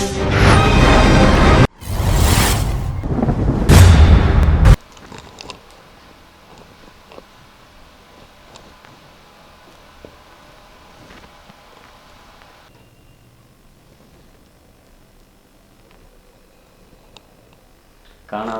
காணாத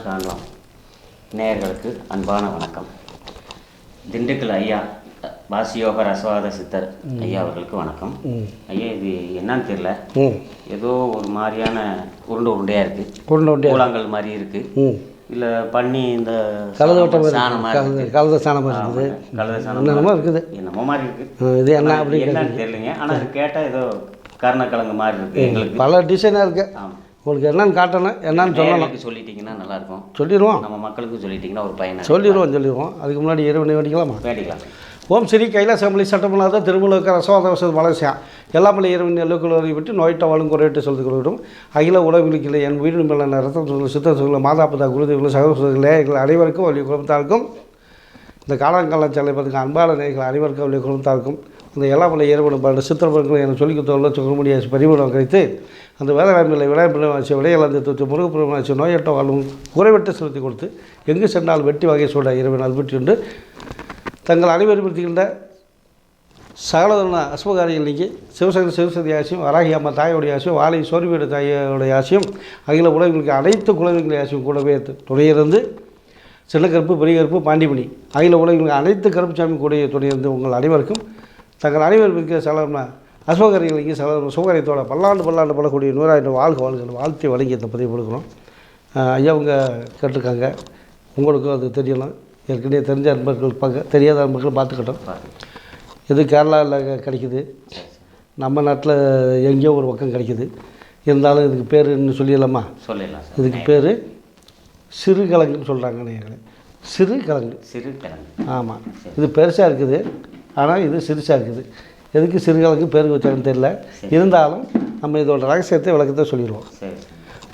காணலாம் நேயர்களுக்கு அன்பான வணக்கம். திண்டுக்கல் ஐயா வாசியோக ரசவாத சித்தர் ஐயா அவர்களுக்கு வணக்கம். ஐயா இது என்னன்னு தெரியல. ஏதோ ஒரு மாதிரியான உருண்டை உருண்டையாக இருக்கு. கொண்டு வண்டியா கூழாங்கல் மாதிரி இருக்கு. இல்லை பண்ணி இந்த கலந்து விட்ட மாதிரி சாணம் இருக்குது. கலந்த சாணம். இருக்குது. என்னமோ மாதிரி இருக்கு. இது என்ன ஆனா அப்படி என்னன்னு தெரியலைங்க. ஆனால் அது கேட்டால் ஏதோ கருணக்கிழங்கு மாதிரி இருக்கு எங்களுக்கு. பல டிசைனாக இருக்கு. ஆமாம் உங்களுக்கு என்னன்னு காட்டணும். என்னன்னு சொல்லணும். சொல்லிட்டீங்கன்னா நல்லா இருக்கும் சொல்லிடுவோம். நம்ம மக்களுக்கும் சொல்லிட்டீங்கன்னா ஒரு பயனை சொல்லிடுவோம் சொல்லிடுவோம். அதுக்கு முன்னாடி இரவு வேண்டிக்கலாமா? வேண்டிக்கலாம். ஓம் ஸ்ரீ கைலாசமலி சட்டமல்லாத திருமலுக்கு ரசவாத வசதி மலேசியா. எல்லாமலை இரவு நெல்லுக்குள்ளதை விட்டு நோயிட்ட வாழும் குறையிட்டு சொல்லிக் கொள்கிறோம். அகில உலகில் என் உயிரின் மேலான ரத்தம் சொல்ல சித்தம் சொல்ல மாதாபிதா குருதேவர்கள் சகோதரர்களே எங்கள் அனைவருக்கும் வழி குடும்பத்தாருக்கும் இந்த காலங்காலம் செல்லைப்பதுக்கு அன்பான நேர்கள் அனைவருக்கும் வழி குடும்பத்தாருக்கும் அந்த எல்லாமலை இரவனும் பல சித்திரப்பர்கள் எனக்கு சொல்லிக் தொழில சொல்ல பரிமாணம் கழித்து அந்த வேலைவாய்ப்பில் விளையாட்டு விடையலந்து தொற்று முருகப்புறமாச்சு நோயற்ற வாழும் குறைவெட்டு செலுத்தி கொடுத்து எங்கு சென்றால் வெட்டி வகை சூட இரவு நல்பற்றி உண்டு தங்கள் அனைவரும் சகலதன அஸ்மகாரிகள் நீக்கி சிவசங்கர சிவசதி ஆசியும் வராகி அம்மா தாயோடைய ஆசியும் வாழை சோர்வியோட தாயோடைய ஆசியும் அகில உலகங்களுக்கு அனைத்து குலவிகளுடைய ஆசியும் கூடவே துணையிருந்து சின்ன கருப்பு பெரிய கருப்பு பாண்டிமணி அகில உலகங்களுக்கு அனைத்து கருப்புசாமி கூடிய துணையிருந்து உங்கள் அனைவருக்கும் தங்கள் அனைவரும் இருக்கிற சகலமான அஸ்மகாரிகளுக்கு சகல பல்லாண்டு பல்லாண்டு படக்கூடிய நூறாயிரம் வாழ்க வாழ்கள் வாழ்த்தி வழங்கி இந்த பதிவு கொடுக்குறோம். ஐயா அவங்க கேட்டிருக்காங்க. உங்களுக்கும் அது தெரியலாம் ஏற்கனவே தெரிஞ்ச நண்பர்கள் இருப்பாங்க தெரியாத நண்பர்கள் பார்த்துக்கிட்டோம். இது கேரளாவில் கிடைக்குது. நம்ம நாட்டில் எங்கேயோ ஒரு பக்கம் கிடைக்குது. இருந்தாலும் இதுக்கு பேர் இன்னும் சொல்லிடலாமா? சொல்லிடலாம் இதுக்கு பேர் சிறுகிழங்குன்னு சொல்கிறாங்க நேயர்களே சிறுகிழங்கு சிறு கிழங்கு. ஆமாம் இது பெருசாக இருக்குது. ஆனால் இது சிறுசாக இருக்குது. எதுக்கு சிறுகிழங்கு பேர் வச்சாங்கன்னு தெரியல. இருந்தாலும் நம்ம இதோட ரகசியத்தை விளக்கத்தை சொல்லிடுவோம்.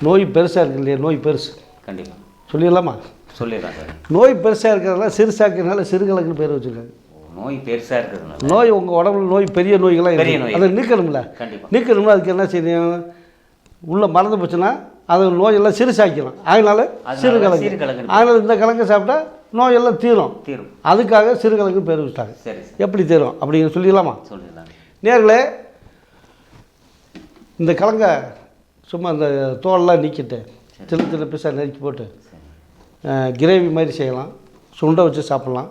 நோய் பெருசாக இருக்கு இல்லையா நோய் பெருசு. கண்டிப்பாக சொல்லிடலாமா? சொல்லிடலாம் சார் நோய் பெருசாக இருக்கிறதுனால சிறுசாக்கிறதுனால சிறுகிழங்குன்னு பேர் வச்சுருக்காங்க. நோய் பெருசாக இருக்கிறதுனால. நோய் உங்கள் உடம்புல நோய் பெரிய நோய்கள்லாம் பெரிய. நோய். அதை நீக்கணும்ல. கண்டிப்பாக நீக்கணும்னா அதுக்கு என்ன செய்யணும்? உள்ளே மறந்து போச்சுன்னா அது நோயெல்லாம் சிறுசாக்கிடும் அதனால சிறுகிழங்கு. அதனால் இந்த கிழங்கு சாப்பிட்டா நோயெல்லாம் தீரும். தீரும். அதுக்காக சிறுகிழங்கு பேர் வச்சுட்டாங்க. எப்படி தீரும்? அப்படிங்கிற சொல்லிடலாமா? சொல்லிடலாம் நேர்களே இந்த கிழங்கை சும்மா இந்த தோலெல்லாம் நீக்கிட்டு சின்ன சின்ன பீஸாக நறுக்கி போட்டு கிரேவி மாதிரி செய்யலாம். சுண்டை வச்சு சாப்பிட்லாம்.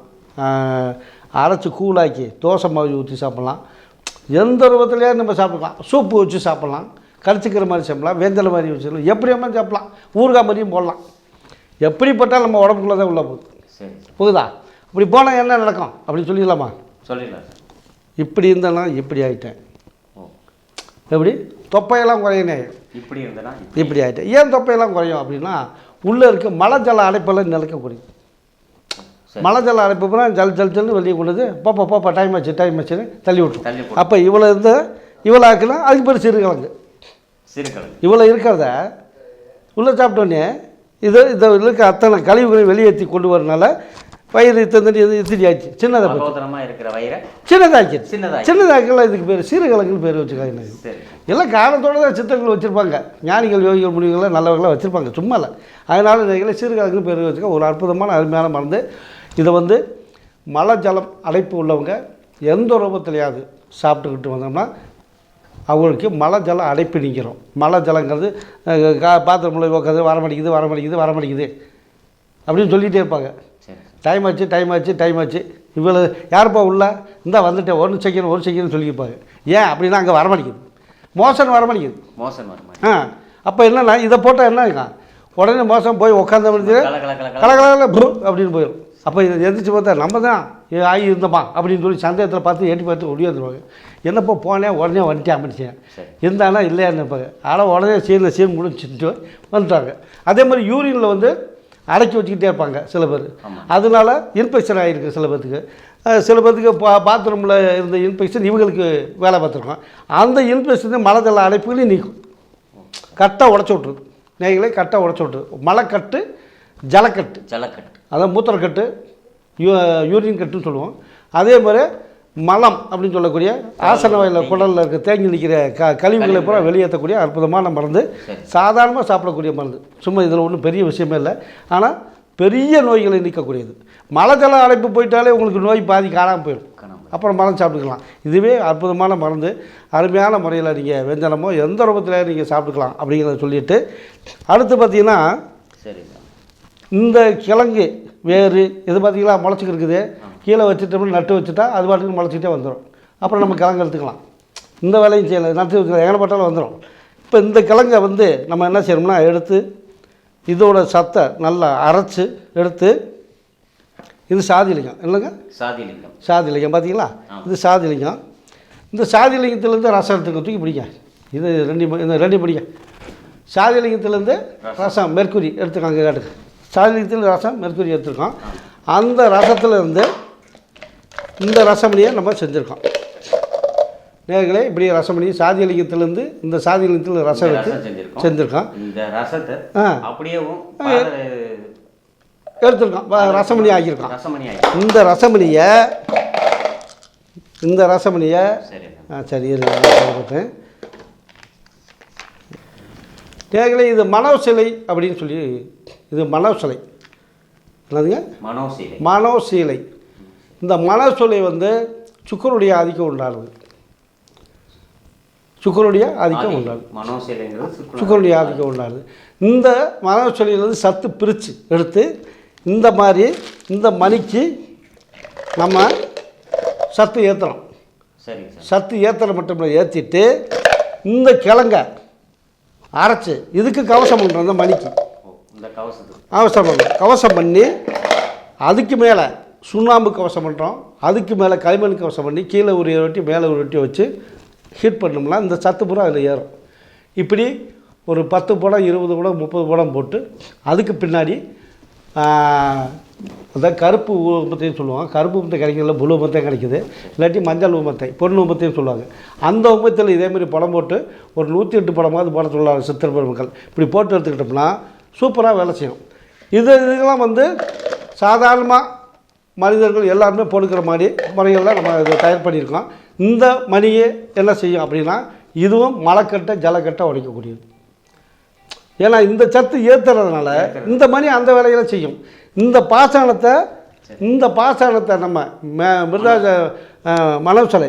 அரைச்சி கூழாக்கி தோசை மாவு ஊற்றி சாப்பிட்லாம். எந்த ரூபத்துலையே நம்ம சாப்பிடலாம். சூப்பு வச்சு சாப்பிட்லாம். கடிச்சிக்கிற மாதிரி சாப்பிட்லாம். வேந்தலை மாதிரி வச்சுக்கலாம் எப்படி வேணாலும் சாப்பிட்லாம். ஊறுகாய் மாதிரியும் போடலாம். எப்படி போட்டாலும் நம்ம உடம்புக்குள்ளே தான் உள்ள போகுது. போகுதா இப்படி போனால் என்ன நடக்கும்? அப்படின்னு சொல்லிடலாமா? சொல்லிடலாம் இப்படி இருந்தேன்னா இப்படி ஆகிட்டேன் எப்படி? தொப்பையெல்லாம் குறையனே. இப்படி இருந்தனா இப்படி. ஆகிட்டேன் ஏன் தொப்பையெல்லாம் குறையும் அப்படின்னா உள்ளே இருக்க மழை ஜல அடைப்பெல்லாம் நிலைக்கக்கூடிய. சரி. மழை ஜல அடைப்பு பூரா ஜல் ஜல் ஜல்னு வெளியே கொண்டது போப்பா போப்பா டைம் ஆச்சு டைம் ஆச்சுன்னு தள்ளி விட்டுரும். அப்போ இவ்வளோ இருந்து இவ்வளோ ஆக்குனா அதுக்கு பேர் சிறுகிழங்கு. சிறு கிழங்கு இவ்வளோ இருக்கிறத உள்ளே சாப்பிட்டோன்னே இது இதை இருக்க அத்தனை கழிவுகளை வெளியேற்றி கொண்டு வரனால வயிறு இத்தனை இது இத்திரி ஆச்சு சின்னதாக இருக்கிற வயிறை? சின்னதாக்கிடுச்சு. சின்னதாக சின்னதாக்கெல்லாம் இதுக்கு பேர் சிறுகிழங்குன்னு பேர் வச்சுக்காங்க சரி. எல்லாம் காரணத்தோடு தான் சித்தர்கள் வச்சுருப்பாங்க. ஞானிகள் யோகிகள் முடிவுகள்லாம் நல்லவர்களாக வச்சுருப்பாங்க. சும்மா இல்லை. அதனால் இந்த சிறுகிழங்கு பேர் வச்சுக்க ஒரு அற்புதமான அருமையான மருந்து. இதை வந்து மலை ஜலம் அடைப்பு உள்ளவங்க எந்த ரூபத்திலையாவது சாப்பிட்டுக்கிட்டு வந்தோம்னா அவங்களுக்கு மலை ஜலம் அடைப்பு நிற்கிறோம் மலை ஜலங்கிறது கா பாத்திரமுள்ள உட்காந்து வரமடிக்குது வரமடிக்குது வரமடிக்குது அப்படின்னு சொல்லிகிட்டே இருப்பாங்க. டைம் ஆச்சு டைம் ஆச்சு டைம் ஆச்சு. இவ்வளோ யாருப்பா உள்ள? இந்தா வந்துட்டேன் ஒரு செகண்ட் ஒரு செகண்ட் சொல்லியிருப்பாங்க ஏன் அப்படின்னா அங்கே வரமடிக்குது மோசன் வரமடிக்குது மோசன் வருமா ஆ அப்போ என்னன்னா இதை போட்டால் என்ன உடனே மோசம் போய் உட்காந்த முடிஞ்சு கல கல கல கல கலகலகல ப்ரூ அப்படின்னு போயிடும் அப்போ இதை எந்திரிச்சு பார்த்தா நம்ம தான் ஆகி இருந்தோமா அப்படின்னு சொல்லி சந்தேகத்தில் பார்த்து எட்டி பார்த்து ஒடியாந்துருவாங்க என்னப்போ போனேன் உடனே வந்துட்டேன் சரி. இருந்தானா இல்லையான்னு இருப்பாங்க. ஆனால் உடனே சீனில் சீன் முடிச்சுட்டு வந்துட்டாங்க. அதே மாதிரி யூரினில் வந்து அடக்கி வச்சுக்கிட்டே இருப்பாங்க சில பேர். அதனால இன்ஃபெக்ஷன் ஆகிருக்கு சில பேர்த்துக்கு. சில பேர்த்துக்கு பா பாத்ரூமில் இருந்த இன்ஃபெக்ஷன் இவங்களுக்கு வேலை பார்த்துருக்கோம் அந்த இன்ஃபெக்ஷன் மலஜல அடைப்புகளையும் நீக்கும். கட்டாக உடச்சி விட்ருது நேய்களை கட்டாக உடச்சி விட்ருது மலைக்கட்டு ஜலக்கட்டு. ஜலக்கட்டு. அதான் மூத்திரக்கட்டு யூ யூரின் கட்டுன்னு சொல்லுவோம். அதே மாதிரி மலம் அப்படின்னு சொல்லக்கூடிய ஆசன வயலில் குடலில் இருக்க தேங்கி நிற்கிற க கழிவுகளை பூரா வெளியேற்றக்கூடிய அற்புதமான மருந்து. சாதாரணமாக சாப்பிடக்கூடிய மருந்து. சும்மா இதில் ஒன்றும் பெரிய விஷயமே இல்லை. ஆனால் பெரிய நோய்களை நீக்கக்கூடியது. மலை ஜல அடைப்பு போயிட்டாலே உங்களுக்கு நோய் பாதி காணாமல் போயிடும். அப்புறம் மருந்து சாப்பிட்டுக்கலாம். இதுவே அற்புதமான மருந்து. அருமையான முறையில் நீங்கள் வெஞ்சனமோ எந்த ரூபத்தில் நீங்கள் சாப்பிட்டுக்கலாம் அப்படிங்கிறத சொல்லிட்டு அடுத்து பார்த்தீங்கன்னா இந்த கிழங்கு வேறு இது பார்த்தீங்களா முளைச்சிக்கு இருக்குது கீழே வச்சுட்டோம்னு நட்டு வச்சுட்டா அது பாட்டுக்கு முளைச்சிட்டே வந்துடும் அப்புறம் நம்ம கிழங்கு எடுத்துக்கலாம். இந்த வேலையும் செய்யலாம். நட்டு வச்சுக்கலாம். எங்கே பட்டாலும் வந்துடும் இப்போ இந்த கிழங்கை வந்து நம்ம என்ன செய்யணும்னா எடுத்து இதோட சத்தை நல்லா அரைச்சு எடுத்து இது சாதிலிங்கம் இல்லைங்க சாதிலிங்கம் சாதிலிங்கம் பார்த்தீங்களா இது சாதிலிங்கம் இந்த சாதிலிங்கத்துலேருந்து ரசம் எடுத்துக்க தூக்கி பிடிங்க. இது ரெண்டு இந்த ரெண்டு பிடிங்க. சாதிலிங்கத்துலேருந்து ரசம். மெர்க்குரி எடுத்துக்காங்க காட்டுக்கு. சாதிலிங்கத்தில் ரசம் மெர்க்குரி எடுத்துருக்கோம். அந்த ரசத்துல இருந்து இந்த ரசமணியை நம்ம செஞ்சுருக்கோம். நேர்களே இப்படி ரசமணி சாதிலிங்கத்துலேருந்து இந்த சாதிலிங்கத்தில் ரசம் எடுத்து ரசம் செஞ்சிருக்கோம். செஞ்சுருக்கோம். இந்த ரசத்தை பாத- எடுத்துருக்கோம். ரசமணி ஆயிடுச்சு இந்த ரசமணியை இந்த ரசமணியை சரி இருங்க போட்டேன் நேர்களே இது மனோ சிலை அப்படின்னு சொல்லி இது மனோ சிலை என்னதுங்க? மனோசீலை. மனோ சீலை இந்த மனோ சிலை வந்து சுக்கருடைய ஆதிக்கம் உண்டானது. சுக்கருடைய ஆதிக்கம் சுக்குலா சுக்கருடைய ஆதிக்கம். உண்டானது. இந்த மனோ சிலையிலேருந்து சத்து பிரித்து எடுத்து இந்த மாதிரி இந்த மணிக்கு நம்ம சத்து ஏற்றுறோம் சத்து ஏத்தலை மட்டும் இல்லை ஏற்றிட்டு இந்த கிழங்க அரைச்சி இதுக்கு கவசம் பண்ணுறோம் இந்த மணிக்கு கவசம் பண்ணி அதுக்கு மேலே சுண்ணாம்பு கவசம் பண்ணுறோம் அதுக்கு மேலே களிமண் கவசம் பண்ணி கீழே ஒரு ரொட்டி மேலே ஒரு ரொட்டி வச்சு ஹீட் பண்ணோம்னா இந்த சத்து பூரா அதில் ஏறும். இப்படி ஒரு பத்து படம் இருபது படம் முப்பது படம் போட்டு அதுக்கு பின்னாடி அதான் கருப்பு ஊமத்தையும் சொல்லுவாங்க. கருப்பு ஊமத்தை கிடைக்கல புழு ஊமத்தையும் கிடைக்குது. இல்லாட்டி மஞ்சள் ஊமத்தை பொண்ணு ஊமத்தையும் சொல்லுவாங்க. அந்த ஊமத்தில் இதேமாரி படம் போட்டு ஒரு நூற்றி எட்டு படமாவது போட சொல்லுவாங்க சித்திர பெருமக்கள். இப்படி போட்டு எடுத்துக்கிட்டோம்னா சூப்பராக வேலை செய்யும். இது இதுக்கெல்லாம் வந்து சாதாரணமாக மனிதர்கள் எல்லாருமே போடுக்கிற மாதிரி முறைகளில் நம்ம இதை தயார் பண்ணியிருக்கோம். இந்த மணியை என்ன செய்யும் அப்படின்னா இதுவும் மலைக்கட்டை ஜலக்கட்டை உடைக்கக்கூடியது. ஏன்னா இந்த சத்து ஏற்றுறதுனால இந்த மணி அந்த வேலைகளை செய்யும். இந்த பாசனத்தை இந்த பாசனத்தை நம்ம ம- மிருதாக மனோசலை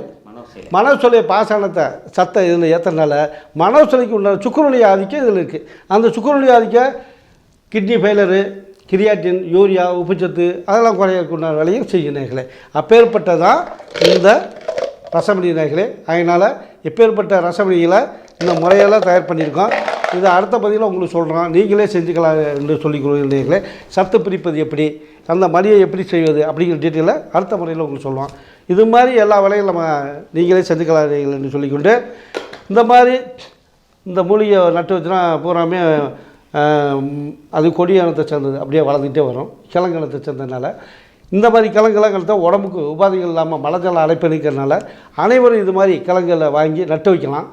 மனோசீலை பாசனத்தை சத்தை இதில் ஏற்றுறதுனால மனோசலைக்கு உண்டான சுக்குரொலி ஆதிக்கம் இதில் இருக்குது அந்த சுக்குரொலி ஆதிக்கம் கிட்னி ஃபெயிலரு கிரியாட்டின் யூரியா உப்புச்சத்து அதெல்லாம் குறையக்கூடிய வேலையும் செய்யும் நேர்களே அப்பேற்பட்டதான் இந்த ரசமணி நேர்களே அதனால் எப்பேற்பட்ட ரசமணிகளை இந்த முறையெல்லாம் தயார் பண்ணியிருக்கோம். இது அடுத்த பதிவில் உங்களுக்கு சொல்கிறோம் நீங்களே செஞ்சுக்கலாம் என்று சொல்லிக் கொள்கிறீர்களே. சத்து பிரிப்பது எப்படி? அந்த மணியை எப்படி செய்வது? அப்படிங்கிற டீட்டெயிலை அடுத்த முறையில் உங்களுக்கு சொல்லுவோம் இது மாதிரி எல்லா வேலையும் நம்ம நீங்களே செஞ்சுக்கலாம் என்று சொல்லிக்கொண்டு இந்த மாதிரி இந்த மூலிகை நட்டு வச்சுனா பூராமே அது கொடியானத்தை சேர்ந்தது. அப்படியே வளர்ந்துக்கிட்டே வரும். கிழங்கு சேர்ந்ததுனால. இந்த மாதிரி கிழங்குலாம் தான் உடம்புக்கு உபாதைகள் இல்லாமல் மலஜலம் அழைப்பணிக்கிறதுனால அனைவரும் இது மாதிரி கிழங்குகளை வாங்கி நட்டு வைக்கலாம்.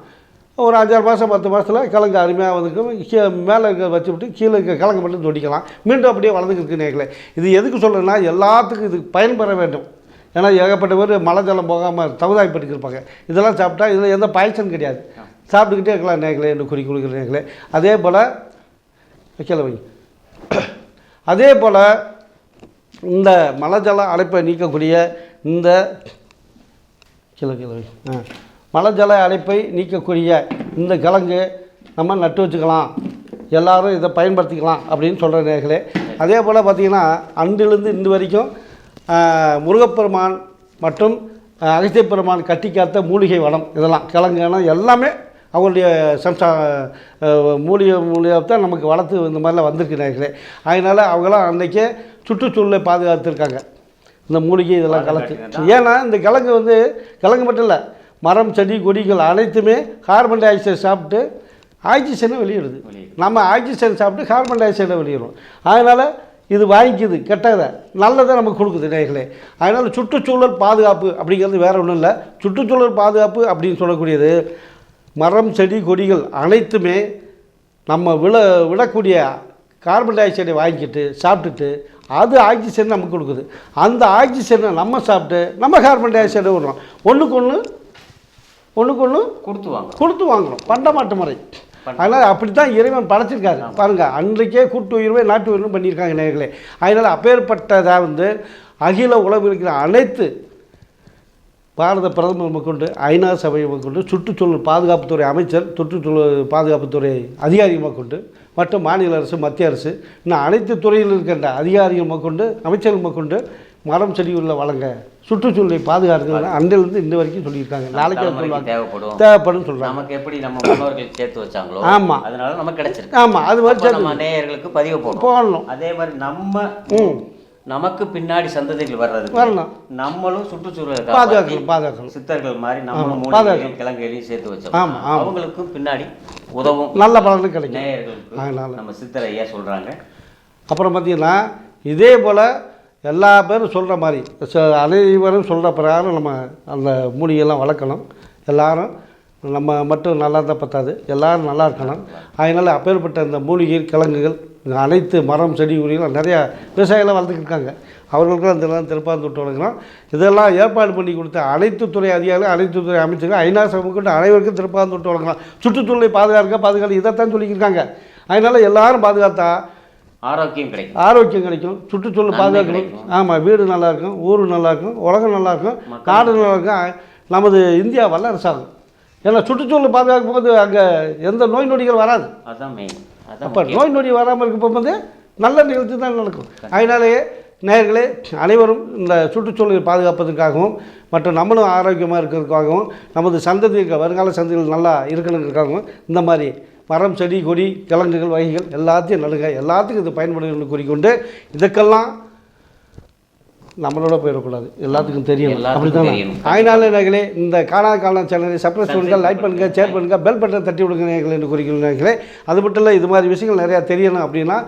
ஒரு அஞ்சாறு மாதம் பத்து மாதத்தில் கிழங்கு அருமையாக வந்துக்கும் கீழே மேலே இருக்க வச்சுவிட்டு கீழே இருக்க கிழங்கு மட்டும் தொடிக்கலாம் மீண்டும் அப்படியே வளர்ந்துக்கிட்டு நேர்களை. இது எதுக்கு சொல்கிறேன்னா எல்லாத்துக்கும் இது பயன்பெற வேண்டும். ஏன்னா ஏகப்பட்ட பேர் மழை ஜலம் போகாமல் தகுதாய்ப்பட்டு இருப்பாங்க இதெல்லாம் சாப்பிட்டா இதில் எந்த பாய்ச்சலும் கிடையாது. சாப்பிட்டுக்கிட்டே இருக்கலாம் நேர்களே என்று குறி கொடுக்குற நேர்களே. அதே போல் வைக்கல வை அதே போல் இந்த மலஜல அடைப்பை நீக்கக்கூடிய இந்த கிலோ கிலோ ஆ. மலஜல அடைப்பை நீக்கக்கூடிய இந்த கிழங்கு நம்ம நட்டு வச்சுக்கலாம். எல்லாரும் இதை பயன்படுத்திக்கலாம் அப்படின்னு சொல்கிற நேர்களே. அதே போல் பார்த்திங்கன்னா அன்றிலிருந்து இன்று வரைக்கும் முருகப்பெருமான் மற்றும் ஆ, பெருமான் கட்டி காத்த மூலிகை வனம் இதெல்லாம். கிழங்குனா எல்லாமே அவங்களுடைய சம்சா மூலிகை மூலியத்தை தான் நமக்கு வளர்த்து இந்த மாதிரிலாம் வந்திருக்கு நேர்களே அதனால் அவங்களாம் அன்றைக்கே சுற்றுச்சூழலை பாதுகாத்துருக்காங்க. இந்த மூலிகை இதெல்லாம் கலந்து. ஏன்னா இந்த கிழங்கு வந்து கிழங்கு மட்டும் இல்லை மரம் செடி கொடிகள் அனைத்துமே கார்பன் டை ஆக்சைடு சாப்பிட்டு ஆக்சிஜனை வெளியிடுது. வெளியிடுது. நம்ம ஆக்சிஜன் சாப்பிட்டு கார்பன் டை ஆக்சைடை வெளியிடும் அதனால் இது வாங்கிக்குது கெட்டதை நல்லதை நமக்கு கொடுக்குது நேர்களே. அதனால் சுற்றுச்சூழல் பாதுகாப்பு அப்படிங்கிறது வேற ஒன்றும் இல்லை. சுற்றுச்சூழல் பாதுகாப்பு அப்படின்னு சொல்லக்கூடியது மரம் செடி கொடிகள் அனைத்துமே நம்ம விழ விடக்கூடிய கார்பன் டை ஆக்சைடை வாங்கிக்கிட்டு சாப்பிட்டுட்டு அது ஆக்சிஜன் நமக்கு கொடுக்குது. அந்த ஆக்சிஜனை நம்ம சாப்பிட்டு நம்ம கார்பன் டை ஆக்சைடு விடுறோம் ஒன்றுக்கு ஒன்று ஒன்றுக்கு ஒன்று கொடுத்து வாங்க கொடுத்து வாங்கணும். பண்டமாட்டு முறை. அதனால் அப்படி தான் இறைவன் படைச்சிருக்காரு. பாருங்கள் அன்றைக்கே கூட்டு உயிர்வை நாட்டு உயிரும் பண்ணியிருக்காங்க நேர்களே. அதனால் அப்பேற்பட்டதாக வந்து அகில உலகில் இருக்கிற அனைத்து பாரத பிரதமர் முதற்கொண்டு ஐநா சபை முதற்கொண்டு சுற்றுச்சூழல் பாதுகாப்புத்துறை அமைச்சர் சுற்றுச்சூழல் பாதுகாப்புத்துறை அதிகாரி முதற்கொண்டு மற்றும் மாநில அரசு மத்திய அரசு இன்னும் அனைத்து துறையில் இருக்கின்ற அதிகாரிகள் முதற்கொண்டு அமைச்சர்கள் முதற்கொண்டு மரம் செடி உள்ள வளங்க சுற்றுச்சூழலை பாதுகாக்கிறது அன்றிலிருந்து இன்ன வரைக்கும் சொல்லியிருக்காங்க. நாளைக்கு சொல்லுவாங்க. தேவைப்படும். தேவைப்படும் சொல்கிறாங்க நமக்கு எப்படி நம்ம முன்னோர்கள் சேர்த்து வச்சாங்களோ ஆமா. அதனால நமக்கு கிடைச்சிருக்கு. ஆமாம் அது மாதிரி நம்ம நேயர்களுக்கு பதிவு போடணும். அதே மாதிரி நம்ம நமக்கு பின்னாடி சந்ததிகள் வர்றது வரணும். நம்மளும் சுற்றுச்சூழலை பாதுகாக்கணும் பாதுகாக்கணும். சித்தர்கள் மாதிரி நம்மளும் மூலிகைகளையும் கிழங்கைகளையும் சேர்த்து வச்சோம். ஆமா, ஆமா. அவங்களுக்கும் பின்னாடி உதவும். நல்ல பலனும் கிடைக்கும். நேயர்களுக்கு. நம்ம சித்தர் ஐயா சொல்றாங்க. அப்புறம் பார்த்தீங்கன்னா இதே போல் எல்லா பேரும் சொல்கிற மாதிரி அனைவரும் சொல்கிற பிரகாரம் நம்ம அந்த மூலிகையெல்லாம் வளர்க்கணும். எல்லாரும் நம்ம மட்டும் நல்லா இருந்தால் பத்தாது. எல்லாரும் நல்லா இருக்கணும். அதனால் அப்பேற்பட்ட இந்த மூலிகை கிழங்குகள் அனைத்து மரம் செடி கொடிகளும் நிறையா விவசாயிகளாம் வளர்த்துக்கிருக்காங்க அவர்களுக்கும் அதெல்லாம் திருப்பாந்தூட்டு வழங்குறோம் இதெல்லாம் ஏற்பாடு பண்ணி கொடுத்த அனைத்து துறை அதிகாரிகள் அனைத்து துறை அமைச்சர்கள் ஐநா சபை கொண்டு அனைவருக்கும் திருப்பாந்தூட்டு வழங்கலாம் சுற்றுச்சூழலை பாதுகாக்க பாதுகாக்க இதைத்தான் சொல்லியிருக்காங்க அதனால் எல்லாரும் பாதுகாத்தா ஆரோக்கியம் கிடைக்கும். ஆரோக்கியம் கிடைக்கும். சுற்றுச்சூழல் பாதுகாக்கணும். ஆமாம் வீடு நல்லா இருக்கும் ஊர் நல்லா இருக்கும் உலகம் நல்லா இருக்கும் நாடு நல்லா இருக்கும் அ- நமது இந்தியா வல்லரசாகும். ஏன்னா சுற்றுச்சூழல் பாதுகாக்கும் போது அங்கே எந்த நோய் நொடிகள் வராது. அதான் மெயின் அப்போ. நோய் நொடி வராமல் இருக்க போகும்போது நல்ல நிகழ்ச்சி தான் நடக்கும் அதனாலேயே நேயர்களே அனைவரும் இந்த சுற்றுச்சூழலை பாதுகாப்பதற்காகவும் மற்றும் நம்மளும் ஆரோக்கியமாக இருக்கிறதுக்காகவும் நமது சந்ததி வருங்கால சந்ததிகள் நல்லா இருக்கணுங்கிறதுக்காகவும் இந்த மாதிரி மரம் செடி கொடி கிழங்குகள் வகைகள் எல்லாத்தையும் நடுங்க எல்லாத்துக்கும் இது பயன்படுகிறது கூறிக்கொண்டு இதுக்கெல்லாம் நம்மளோட போயிடக்கூடாது. எல்லாத்துக்கும் தெரியணும். அப்படி தானே நேர்களே இந்த காணா காலம் சேனலை சப்ரஸ் பண்ணுங்க லைக் பண்ணுங்க ஷேர் பண்ணுங்க பெல் பட்டன் தட்டி விடுங்க நேர்களே என்று குறிக்கிற நேர்களே. அது மட்டும் இல்லை இது மாதிரி விஷயங்கள் நிறையா தெரியணும் அப்படின்னா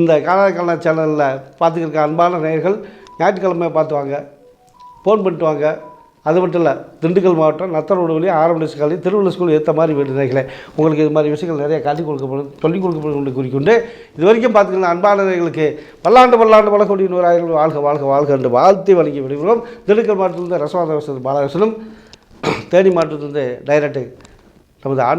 இந்த காணா காலம் சேனலில் பார்த்துக்கிருக்க அன்பான நேயர்கள் ஞாயிற்றுக்கிழமை பார்த்து வாங்க ஃபோன் பண்ணிட்டு வாங்க. அது மட்டும் இல்லை திண்டுக்கல் மாவட்டம் நத்தரோடு வழி ஆரம்ப காலையில் திருவள்ளுவர் ஸ்கூல் ஏற்ற மாதிரி வீடு உங்களுக்கு இது மாதிரி விஷயங்கள் நிறைய காட்டி கொடுக்கப்படும் சொல்லிக் கொடுக்கப்படும் என்று குறிக்கொண்டு இது வரைக்கும் பார்த்துக்கலாம் அன்பானவர்களுக்கு பல்லாண்டு பல்லாண்டு வளக்கூடிய நூறாயிரம் வாழ்க வாழ்க வாழ்க என்று வாழ்த்தி வழங்கி விடுகிறோம் திண்டுக்கல் மாவட்டத்திலிருந்து ரசவாத பாலகிருஷ்ணனும் தேனி மாவட்டத்திலிருந்து டைரக்டர் நமது ஆண்